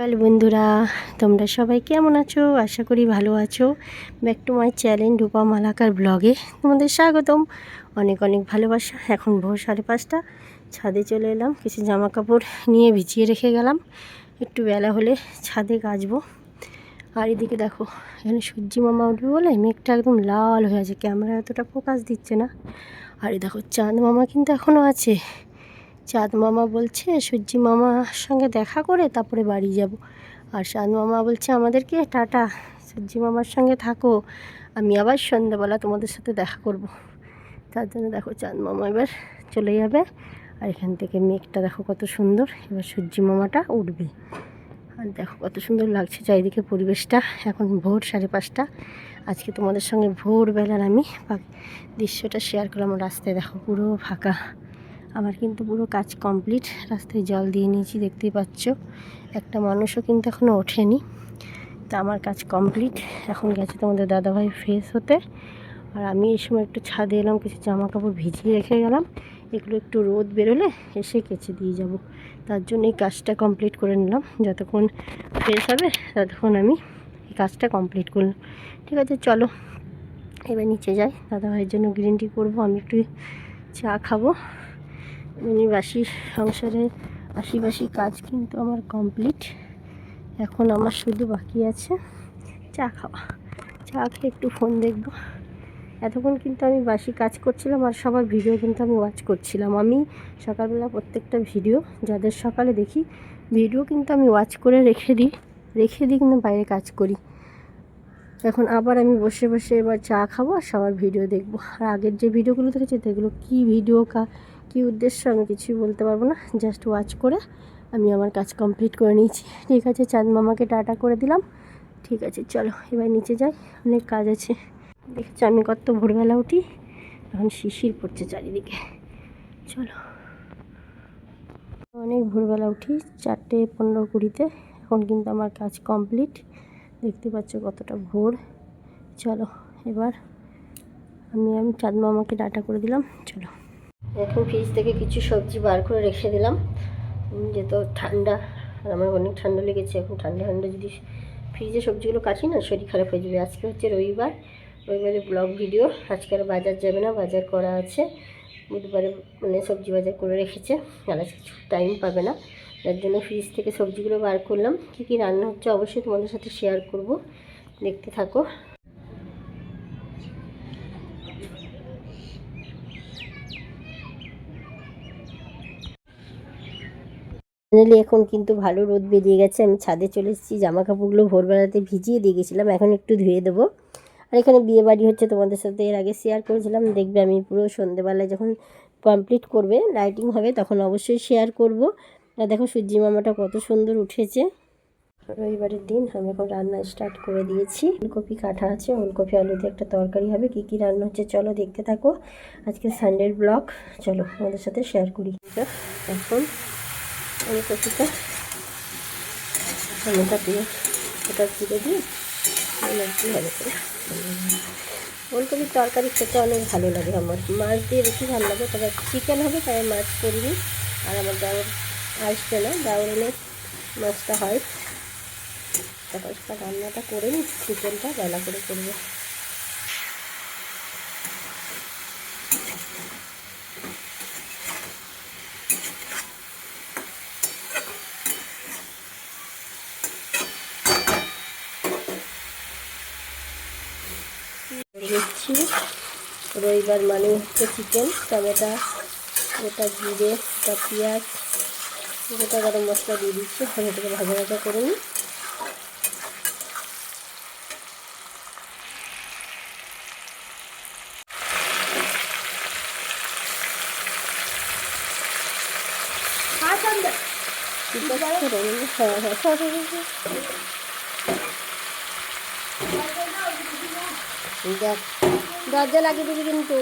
সকাল বন্ধুরা, তোমরা সবাই কেমন আছো? আশা করি ভালো আছো। Back to my channel Rupa Malakar ব্লগে তোমাদের স্বাগতম। অনেক অনেক ভালোবাসা। এখন ভোর সাড়ে পাঁচটা। ছাদে চলে এলাম। কিছু জামা কাপড় নিয়ে ভিজিয়ে রেখে গেলাম। একটু বেলা হলে ছাদে কাচবো আর এদিকে দেখো, এখানে সূর্যি মামা উঠবে বলে মেঘটা একদম লাল হয়ে আছে। ক্যামেরা এতটা ফোকাস দিচ্ছে না। আর দেখো, চাঁদ মামা কিন্তু এখনও আছে। চাঁদ মামা বলছে, সূর্যি মামার সঙ্গে দেখা করে তারপরে বাড়ি যাব। আর চাঁদ মামা বলছে, আমাদেরকে টাটা, সূর্যি মামার সঙ্গে থাকো, আমি আবার সন্ধ্যাবেলা তোমাদের সাথে দেখা করব। তার জন্য দেখো চাঁদ মামা এবার চলে যাবে, আর এখান থেকে মেঘটা দেখো কত সুন্দর, এবার সূর্যি মামাটা উঠবে। আর দেখো কত সুন্দর লাগছে চারিদিকে পরিবেশটা, এখন ভোর সাড়ে পাঁচটা, আজকে তোমাদের সঙ্গে ভোরবেলার আমি দৃশ্যটা শেয়ার করলাম, রাস্তায় দেখো পুরো ফাঁকা। আমার কিন্তু পুরো কাজ কমপ্লিট। রাস্তায় জল দিয়ে নিয়েছি, দেখতেই পাচ্ছ। একটা মানুষও কিন্তু এখনও ওঠেনি। তা আমার কাজ কমপ্লিট। এখন গেছে তোমাদের দাদাভাই ফ্রেশ হতে। আর আমি এই সময় একটু ছাদে এলাম, কিছু জামা কাপড় ভিজিয়ে রেখে গেলাম। এগুলো একটু রোদ বেরোলে এসে কেচে দিয়ে যাব। তার জন্য এই কাজটা কমপ্লিট করে নিলাম। যতক্ষণ ফ্রেশ হবে, ততক্ষণ আমি এই কাজটা কমপ্লিট করলাম ঠিক আছে, চলো। এবার নিচে যাই। দাদাভাইয়ের জন্য গ্রিন টি করব, আমি একটু চা খাব। এমনি বাসি সংসারে আশিবাসি কাজ কিন্তু আমার কমপ্লিট এখন আমার শুধু বাকি আছে চা খাওয়া। চা খেয়ে একটু ফোন দেখব। এতক্ষণ কিন্তু আমি বাসি কাজ করছিলাম আর সবার ভিডিও কিন্তু আমি ওয়াচ করছিলাম। আমি সকালবেলা প্রত্যেকটা ভিডিও যাদের সকালে দেখি ভিডিও কিন্তু আমি ওয়াচ করে রেখে দিই রেখে দিই কিন্তু বাইরে কাজ করি। এখন আবার আমি বসে বসে এবার চা খাব আর সবার ভিডিও দেখব। আর আগের যে ভিডিওগুলো দেখেছি, সেগুলো কী ভিডিও কা কী উদ্দেশ্য আমি কিছুই বলতে পারব না জাস্ট ওয়াচ করে আমি আমার কাজ কমপ্লিট করে নিয়েছি। ঠিক আছে, চাঁদ মামাকে টাটা করে দিলাম। ঠিক আছে, চলো, এবার নিচে যাই, অনেক কাজ আছে। দেখেছি, আমি কত ভোরবেলা উঠি এখন শিশির পড়ছে চারিদিকে। চলো। অনেক ভোরবেলা উঠি, চারটে পনেরো কুড়িতে, এখন কিন্তু আমার কাজ কমপ্লিট দেখতে পাচ্ছ কতটা ভোর। চলো, এবার আমি আমি চাঁদ মামাকে ডাটা করে দিলাম। চলো। এখন ফ্রিজ থেকে কিছু সবজি বার করে রেখে দিলাম। যেহেতু ঠান্ডা, আর আমার অনেক ঠান্ডা লেগেছে, এখন ঠান্ডা ঠান্ডা যদি ফ্রিজে সবজিগুলো কাটি না, শরীর খারাপ হয়ে যাবে। আজকে হচ্ছে রবিবার, রবিবারে ব্লগ ভিডিও আজকে আর বাজার যাবে না, বাজার করা আছে। বুধবারে মানে সবজি বাজার করে রেখেছে, আর আজকে টাইম পাবে না। যার জন্য ফ্রিজ থেকে সবজিগুলো বার করলাম। কী কী রান্না হচ্ছে অবশ্যই তোমাদের সাথে শেয়ার করব। দেখতে থাকো। ফাইনালি এখন কিন্তু ভালো রোদ বেরিয়ে গেছে। আমি ছাদে চলে এসেছি জামা কাপড়গুলো ভোরবেলাতে ভিজিয়ে দিয়ে গেছিলাম, এখন একটু ধুয়ে দেবো। আর এখানে বিয়ে বাড়ি হচ্ছে তোমাদের সাথে এর আগে শেয়ার করেছিলাম, দেখবে আমি পুরো সন্ধেবেলায় যখন কমপ্লিট করবে লাইটিং হবে, তখন অবশ্যই শেয়ার করব। আর দেখো সূর্যি মামাটা কত সুন্দর উঠেছে। রবিবারের দিন, আমি এখন রান্না স্টার্ট করে দিয়েছি। ফুলকপি কাটা আছে, ফুলকপি আলু দিয়ে একটা তরকারি হবে। কি কি রান্না হচ্ছে চলো দেখতে থাকো। আজকে সানডের ব্লগ চলো আমাদের সাথে শেয়ার করি। এখন ফুলকপিটা টমেটো দিয়ে ওটা জিরে দিয়ে ফুলকপির তরকারি খেতে অনেক ভালো লাগে আমার। মাছ দিয়ে বেশি ভালো লাগে, তবে চিকেন হবে, তাই মাছ করিনি। আর আমার দেওয়ার আসছে না দেওয়ার এনে মাছটা হয়। তারপর রান্নাটা করে নিই চিকেনটা বেলা করে করব। দিচ্ছি রবিবার মানে হচ্ছে চিকেন টমেটো গোটা জিরে গোটা পেঁয়াজ গোটা গরম মশলা দিয়ে দিচ্ছি ভালো করে ভাজা ভাজা করে নিই হ্যাঁ হ্যাঁ হয়ে। দেখ দরজা লাগিয়ে দিবি কিন্তু।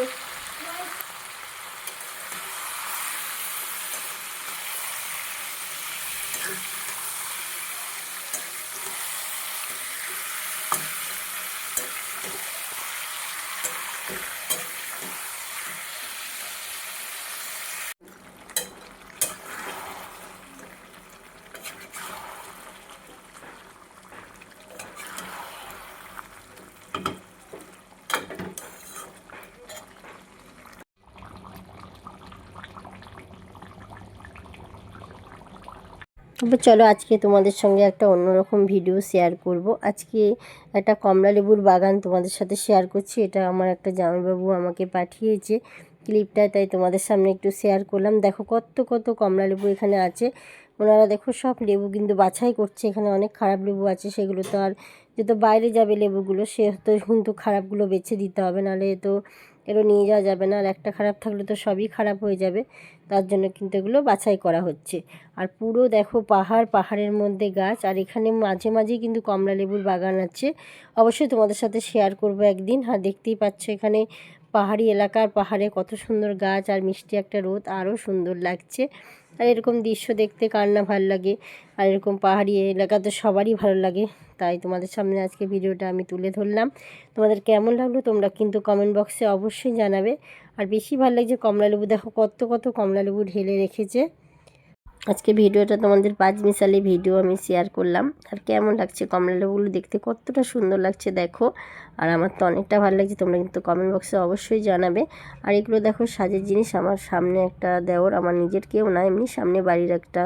তবে চলো আজকে তোমাদের সঙ্গে একটা অন্যরকম ভিডিও শেয়ার করব। আজকে একটা কমলা লেবুর বাগান তোমাদের সাথে শেয়ার করছি। এটা আমার একটা জামাইবাবু আমাকে পাঠিয়েছে ক্লিপটা তাই তোমাদের সামনে একটু শেয়ার করলাম। দেখো কত কত কমলা লেবু এখানে আছে। ওনারা দেখো সব লেবু কিন্তু বাছাই করছে। এখানে অনেক খারাপ লেবু আছে, সেগুলো তো আর যেহেতু বাইরে যাবে লেবুগুলো, সে তো কিন্তু খারাপগুলো বেছে দিতে হবে। নাহলে তো এগুলো নিয়ে যাওয়া যাবে না। আর একটা খারাপ থাকলে তো সবই খারাপ হয়ে যাবে। তার জন্য কিন্তু এগুলো বাছাই করা হচ্ছে। আর পুরো দেখো পাহাড়, পাহাড়ের মধ্যে গাছ। আর এখানে মাঝে মাঝে কিন্তু কমলা লেবুর বাগান আছে। অবশ্যই তোমাদের সাথে শেয়ার করব একদিন। হ্যাঁ দেখতেই পাচ্ছ এখানে পাহাড়ি এলাকার পাহাড়ে কত সুন্দর গাছ আর মিষ্টি একটা রোদ। আরও সুন্দর লাগছে। আর এরকম দৃশ্য দেখতে কার না ভালো লাগে? আর এরকম পাহাড়ি এলাকা তো সবারই ভালো লাগে। তাই তোমাদের সামনে আজকে ভিডিওটা আমি তুলে ধরলাম। তোমাদের কেমন লাগল তোমরা কিন্তু কমেন্ট বক্সে অবশ্যই জানাবে। আর বেশি ভালো লাগছে কমলালেবু, দেখো কত কত কমলালেবু ঢেলে রেখেছে। আজকে ভিডিওটা তোমাদের পাঁচ মিশালি ভিডিও আমি শেয়ার করলাম। আর কেমন লাগছে কমলা লেবুগুলো দেখতে, কতটা সুন্দর লাগছে দেখো। আর আমার তো অনেকটা ভালো লাগছে, তোমরা কিন্তু কমেন্ট বক্সে অবশ্যই জানাবে। আর এগুলো দেখো, সাজের জিনিস আমার সামনে একটা দেওর, আমার নিজের কেউ না, এমনি সামনে বাড়ির একটা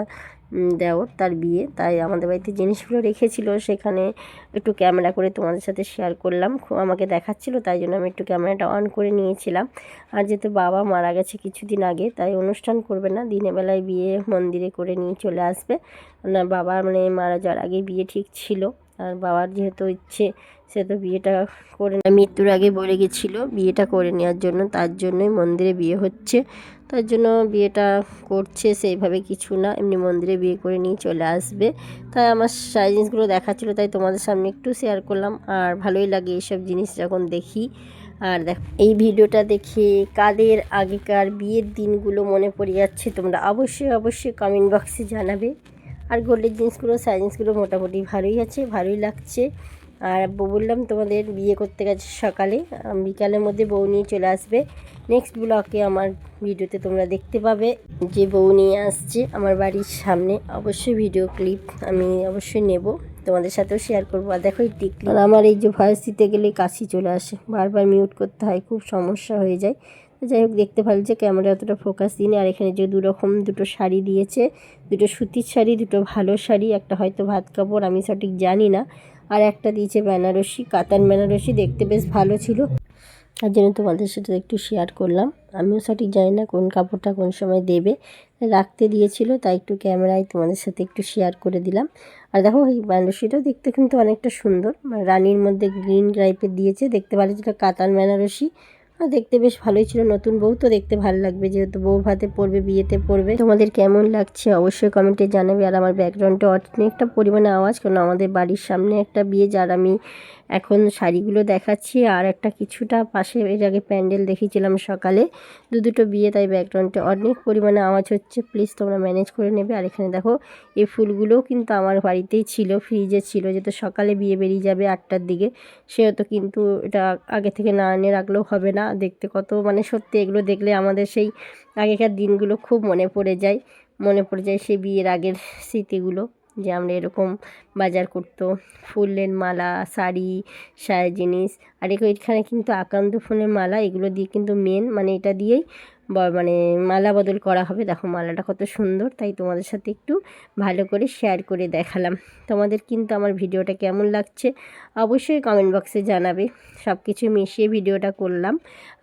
দেওর, তার বিয়ে। তাই আমাদের বাড়িতে জিনিসগুলো রেখেছিল, সেখানে একটু ক্যামেরা করে তোমাদের সাথে শেয়ার করলাম। খুব আমাকে দেখাচ্ছিল, তাই জন্য আমি একটু ক্যামেরাটা অন করে নিয়েছিলাম। আর যেহেতু বাবা মারা গেছে কিছুদিন আগে, তাই অনুষ্ঠান করবে না দিনের বেলায় বিয়ে মন্দিরে করে নিয়ে চলে আসবে। না বাবার মানে মারা যাওয়ার আগে বিয়ে ঠিক ছিল। আর বাবার যেহেতু ইচ্ছে, সে তো বিয়েটা করে মৃত্যুর আগে বলে গেছিল বিয়েটা করে নেওয়ার জন্য। তার জন্যই মন্দিরে বিয়ে হচ্ছে। তার জন্য বিয়েটা করছে, সেইভাবে কিছু না। এমনি মন্দিরে বিয়ে করে নিয়ে চলে আসবে। তাই আমার জিনিসগুলো দেখাচ্ছিলো, তাই তোমাদের সামনে একটু শেয়ার করলাম। আর ভালোই লাগে এইসব জিনিস যখন দেখি। আর দেখ, এই ভিডিওটা দেখে কাদের আগেকার বিয়ের দিনগুলো মনে পড়ে যাচ্ছে, তোমরা অবশ্যই অবশ্যই কমেন্ট বক্সে জানাবে। আর গোল্ডের জিনিসগুলো সাইজিনিসগুলো মোটামুটি ভালোই আছে, ভালোই লাগছে। আর বললাম, তোমাদের বিয়ে করতে গেছে সকালে বিকালের মধ্যে বউ নিয়ে চলে আসবে। নেক্সট ব্লকে আমার ভিডিওতে তোমরা দেখতে পাবে যে বউ নিয়ে আসছে আমার বাড়ির সামনে। অবশ্যই ভিডিও ক্লিপ আমি অবশ্যই নেব, তোমাদের সাথেও শেয়ার করব। আর দেখো এই আর আমার এই যে ভয়েস দিতে গেলে কাশি চলে আসে। বারবার মিউট করতে হয়, খুব সমস্যা হয়ে যায়। যাই হোক, দেখতে ভালো যে ক্যামেরা অতটা ফোকাস দিনে আর এখানে যে দুরকম দুটো শাড়ি দিয়েছে, দুটো সুতির শাড়ি, দুটো ভালো শাড়ি, একটা হয়তো ভাত কাপড়, আমি সঠিক জানি না। আর একটা দিয়েছে বেনারসি, কাতান বেনারসি, দেখতে বেশ ভালো ছিল। তার জন্য তোমাদের সাথে একটু শেয়ার করলাম। আমিও সঠিক জানি না কোন কাপড়টা কোন সময় দেবে। রাখতে দিয়েছিল, তাই একটু ক্যামেরায় তোমাদের সাথে একটু শেয়ার করে দিলাম। আর দেখো, এই বেনারসিটাও দেখতে কিন্তু অনেকটা সুন্দর। রানির মধ্যে গ্রিন টাইপের দিয়েছে, দেখতে ভালো যেটা কাতান বেনারসি। দেখতে বেশ ভালোই ছিল। নতুন বউ তো দেখতে ভালো লাগবে, যেহেতু বউ ভাতে পড়বে, বিয়েতে পড়বে। তোমাদের কেমন লাগছে অবশ্যই কমেন্টে জানাবে। আর আমার ব্যাকগ্রাউন্ডে অনেকটা পরিমাণে আওয়াজ কারণ আমাদের বাড়ির সামনে একটা বিয়ে, যার আমি এখন শাড়িগুলো দেখাচ্ছি। আর একটা কিছুটা পাশে, এর আগে প্যান্ডেল দেখিয়েছিলাম সকালে, দু দুটো বিয়ে, তাই ব্যাকগ্রাউন্ডে অনেক পরিমাণে আওয়াজ হচ্ছে। প্লিজ তোমরা ম্যানেজ করে নেবে। আর এখানে দেখো, এই ফুলগুলোও কিন্তু আমার বাড়িতেই ছিল ফ্রিজে ছিল। যেহেতু সকালে বিয়ে বেরিয়ে যাবে আটটার দিকে, সেহেতু কিন্তু এটা আগে থেকে না এনে রাখলেও হবে না। দেখতে কত মানে সত্যি এগুলো দেখলে আমাদের সেই আগেকার দিনগুলো খুব মনে পড়ে যায়। মনে পড়ে যায় সেই বিয়ের আগের স্মৃতিগুলো, যে আমরা এরকম বাজার করতো, ফুলের মালা, শাড়ি সায়া জিনিস। আর এখানে কিন্তু আকান্ত ফুলের মালা, এগুলো দিয়ে কিন্তু মেন মানে এটা দিয়েই মানে মালা বদল করা হবে। দেখো মালাটা কত সুন্দর, তাই তোমাদের সাথে একটু ভালো করে শেয়ার করে দেখালাম। তোমাদের কিন্তু আমার ভিডিওটা কেমন লাগছে অবশ্যই কমেন্ট বক্সে জানাবে। সব কিছু মিশিয়ে ভিডিওটা করলাম।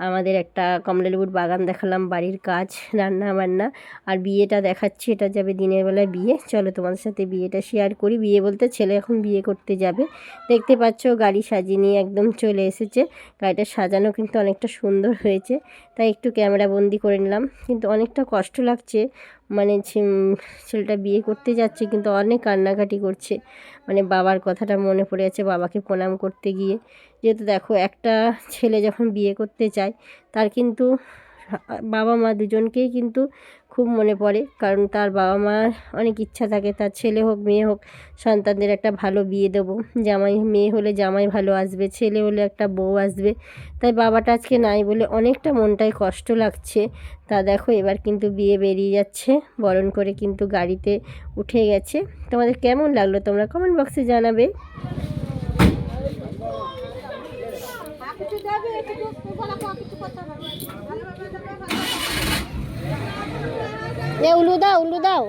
আমাদের একটা কমলালেবুর বাগান দেখালাম, বাড়ির কাজ রান্না বান্না আর বিয়েটা দেখাচ্ছি, এটা যাবে দিনের বেলায় বিয়ে। চলো তোমাদের সাথে বিয়েটা শেয়ার করি। বিয়ে বলতে ছেলে এখন বিয়ে করতে যাবে। দেখতে পাচ্ছ গাড়ি সাজিয়ে নিয়ে একদম চলে এসেছে। গাড়িটা সাজানো কিন্তু অনেকটা সুন্দর হয়েছে। তাই একটু ক্যামেরা বন্দি করে নিলাম। কিন্তু অনেকটা কষ্ট লাগছে। মানে ছেলেটা বিয়ে করতে যাচ্ছে কিন্তু অনেক কান্নাকাটি করছে। মানে বাবার কথাটা মনে পড়ে যাচ্ছে বাবাকে প্রণাম করতে গিয়ে। যেহেতু দেখো একটা ছেলে যখন বিয়ে করতে চায়, তার কিন্তু বাবা মা দুজনকেই কিন্তু খুব মনে পড়ে। কারণ তার বাবা মার অনেক ইচ্ছা থাকে, তার ছেলে হোক, মেয়ে হোক, সন্তানদের একটা ভালো বিয়ে দেবো। জামাই, মেয়ে হলে জামাই ভালো আসবে, ছেলে হলে একটা বউ আসবে। তাই বাবাটা আজকে নাই বলে অনেকটা মনটাই কষ্ট লাগছে। তা দেখো, এবার কিন্তু বিয়ে বেরিয়ে যাচ্ছে। বরণ করে কিন্তু গাড়িতে উঠে গেছে। তোমাদের কেমন লাগল তোমরা কমেন্ট বক্সে জানাবে। এ উলু দাও উলু দাও।